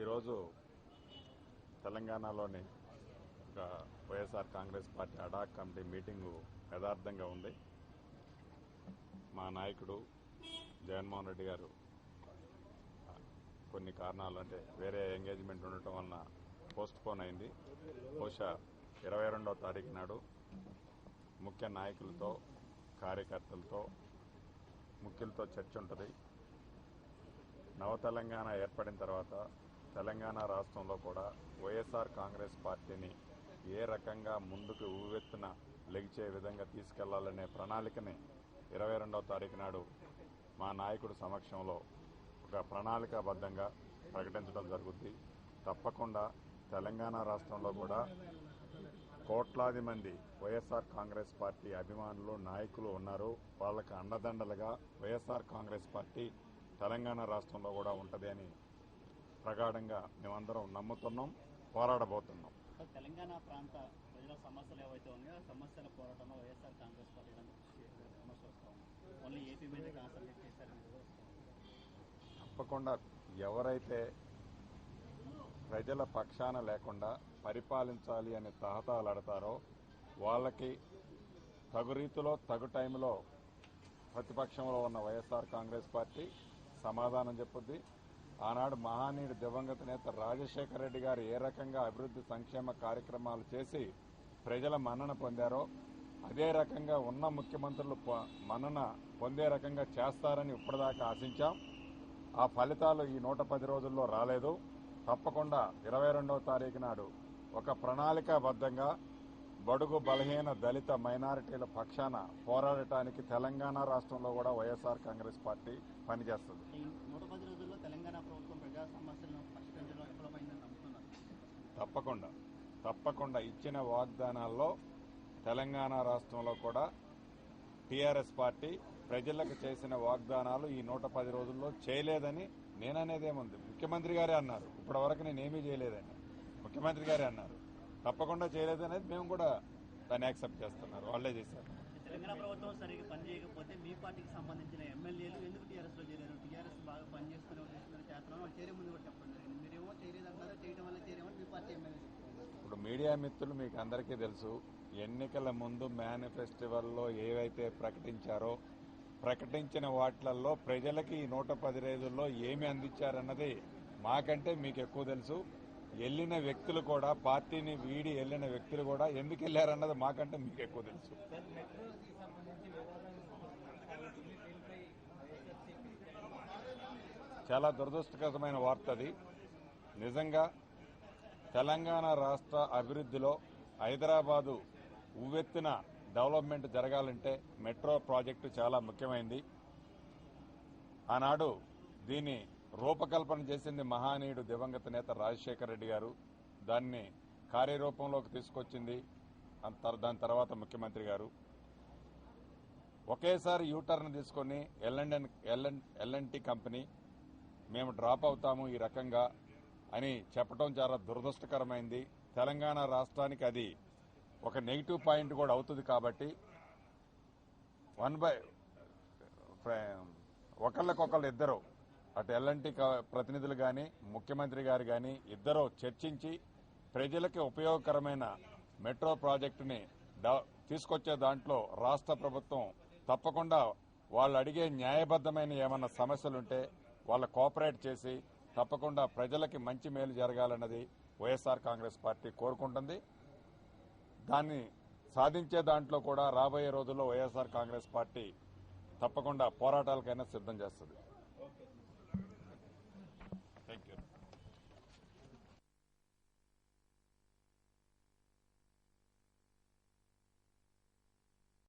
ఈరోజు తెలంగాణలోని ఒక YSR Congress party ad hoc committee meeting యథార్థంగా ఉంది. మా నాయకుడు జగన్మోహన్ రెడ్డి గారు కొన్ని కారణాలు అంటే వేరే ఎంగేజ్మెంట్ ఉండటం వలన పోస్ట్ పోన్ అయింది. బహుశా ఇరవై రెండవ తారీఖు నాడు ముఖ్య నాయకులతో కార్యకర్తలతో ముఖ్యులతో చర్చ ఉంటుంది. నవ తెలంగాణ ఏర్పడిన తర్వాత తెలంగాణ రాష్ట్రంలో కూడా వైఎస్ఆర్ కాంగ్రెస్ పార్టీని ఏ రకంగా ముందుకు ఊవెత్తున లెగిచే విధంగా తీసుకెళ్ళాలనే ప్రణాళికని ఇరవై రెండవ తారీఖు నాడు మా నాయకుడు సమక్షంలో ఒక ప్రణాళికాబద్ధంగా ప్రకటించడం జరుగుద్ది. తప్పకుండా తెలంగాణ రాష్ట్రంలో కూడా కోట్లాది మంది వైఎస్ఆర్ కాంగ్రెస్ పార్టీ అభిమానులు నాయకులు ఉన్నారు. వాళ్ళకి అండదండలుగా వైఎస్ఆర్ కాంగ్రెస్ పార్టీ తెలంగాణ రాష్ట్రంలో కూడా ఉంటది అని ప్రగాఢంగా మేమందరం నమ్ముతున్నాం పోరాడబోతున్నాం. తెలంగాణ ప్రాంత ప్రజల సమస్యలు ఏవైతే ఉన్నాయో సమస్యల పోరాటంలో వైఎస్ఆర్ కాంగ్రెస్ పార్టీ సమస్య ఓన్లీ ఏపీ మీద కాన్సన్ట్రేట్ చేశారని. తప్పకుండా ఎవరైతే ప్రజల పక్షాన లేకుండా పరిపాలించాలి అని తహతాలాడతారో వాళ్ళకి తగు రీతిలో తగు టైంలో ప్రతిపక్షంలో ఉన్న వైఎస్ఆర్ కాంగ్రెస్ పార్టీ సమాధానం చెప్పుద్ది. ఆనాడు మహానీయుడు దివంగత నేత రాజశేఖర రెడ్డి గారు ఏ రకంగా అభివృద్ది సంక్షేమ కార్యక్రమాలు చేసి ప్రజల మన్నన పొందారో అదే రకంగా ఉన్న ముఖ్యమంత్రులు మన్నన పొందే రకంగా చేస్తారని ఇప్పటిదాకా ఆశించాం. ఆ ఫలితాలు ఈ నూట పది రోజుల్లో రాలేదు. తప్పకుండా ఇరవై రెండవ తారీఖు నాడు ఒక ప్రణాళికాబద్ధంగా బడుగు బలహీన దళిత మైనారిటీల పక్షాన పోరాడటానికి తెలంగాణ రాష్ట్రంలో కూడా వైఎస్ఆర్ కాంగ్రెస్ పార్టీ పనిచేస్తుంది ఈ నూట పది రోజుల్లో తెలంగాణ ప్రభుత్వం ప్రజా సమస్యలను పరిష్కరించడం విఫలమైందని నమ్ముతున్నారు తప్పకుండా. తప్పకుండా ఇచ్చిన వాగ్దానాల్లో తెలంగాణ రాష్ట్రంలో కూడా టీఆర్ఎస్ పార్టీ ప్రజలకు చేసిన వాగ్దానాలు ఈ నూట పది రోజుల్లో చేయలేదని నేననేదేముంది ముఖ్యమంత్రి గారే అన్నారు. ఇప్పటి వరకు నేనేమీ చేయలేదని ముఖ్యమంత్రి గారే అన్నారు. తప్పకుండా చేయలేదనేది మేము కూడా దాన్ని యాక్సెప్ట్ చేస్తున్నారు. వాళ్ళే చేశారు. తెలంగాణ ప్రభుత్వం సరిగ్గా పనిచేయకపోతే మీ పార్టీకి సంబంధించిన ఎమ్మెల్యేలు ఎందుకు టీఆర్ఎస్లో చేయలేరు టీఆర్ఎస్ బాగా పనిచేస్తుంది. మీడియా మిత్రులు మీకు అందరికీ తెలుసు ఎన్నికల ముందు మేనిఫెస్టివల్లో ఏవైతే ప్రకటించారో ప్రకటించిన వాటిలలో ప్రజలకి ఈ నూట పది రోజుల్లో ఏమి అందించారన్నది మాకంటే మీకు ఎక్కువ తెలుసు. వెళ్ళిన వ్యక్తులు కూడా పార్టీని వీడి వెళ్ళిన వ్యక్తులు కూడా ఎందుకు వెళ్ళారన్నది మాకంటే మీకు ఎక్కువ తెలుసు. చాలా దురదృష్టకరమైన వార్త అది. నిజంగా తెలంగాణ రాష్ట్ర అభివృద్ధిలో హైదరాబాదు ఉవ్వెత్తిన డెవలప్మెంట్ జరగాలంటే మెట్రో ప్రాజెక్టు చాలా ముఖ్యమైంది. ఆనాడు దీన్ని రూపకల్పన చేసింది మహానీయుడు దివంగత నేత రాజశేఖర రెడ్డి గారు. దాన్ని కార్యరూపంలోకి తీసుకొచ్చింది అంత- దాని తర్వాత ముఖ్యమంత్రి గారు. ఒకేసారి యూటర్న్ తీసుకొని L and L N T company మేము డ్రాప్ అవుతాము ఈ రకంగా అని చెప్పడం చాలా దురదృష్టకరమైంది. తెలంగాణ రాష్ట్రానికి అది ఒక నెగిటివ్ పాయింట్ కూడా అవుతుంది కాబట్టి వన్ బై ఒకళ్ళకొకళ్ళు ఇద్దరు అటు ఎల్ఎన్టీ ప్రతినిధులు కానీ ముఖ్యమంత్రి గారు కానీ ఇద్దరు చర్చించి ప్రజలకి ఉపయోగకరమైన మెట్రో ప్రాజెక్టుని తీసుకొచ్చే దాంట్లో రాష్ట్ర ప్రభుత్వం తప్పకుండా వాళ్ళు అడిగే న్యాయబద్దమైన ఏమన్నా సమస్యలుంటే వాళ్ళ కోఆపరేట్ చేసి తప్పకుండా ప్రజలకి మంచి మేలు జరగాలన్నది వైఎస్ఆర్ కాంగ్రెస్ పార్టీ కోరుకుంటుంది. దాన్ని సాధించే దాంట్లో కూడా రాబోయే రోజుల్లో వైఎస్ఆర్ కాంగ్రెస్ పార్టీ తప్పకుండా పోరాటాలకైనా సిద్ధం చేస్తుంది.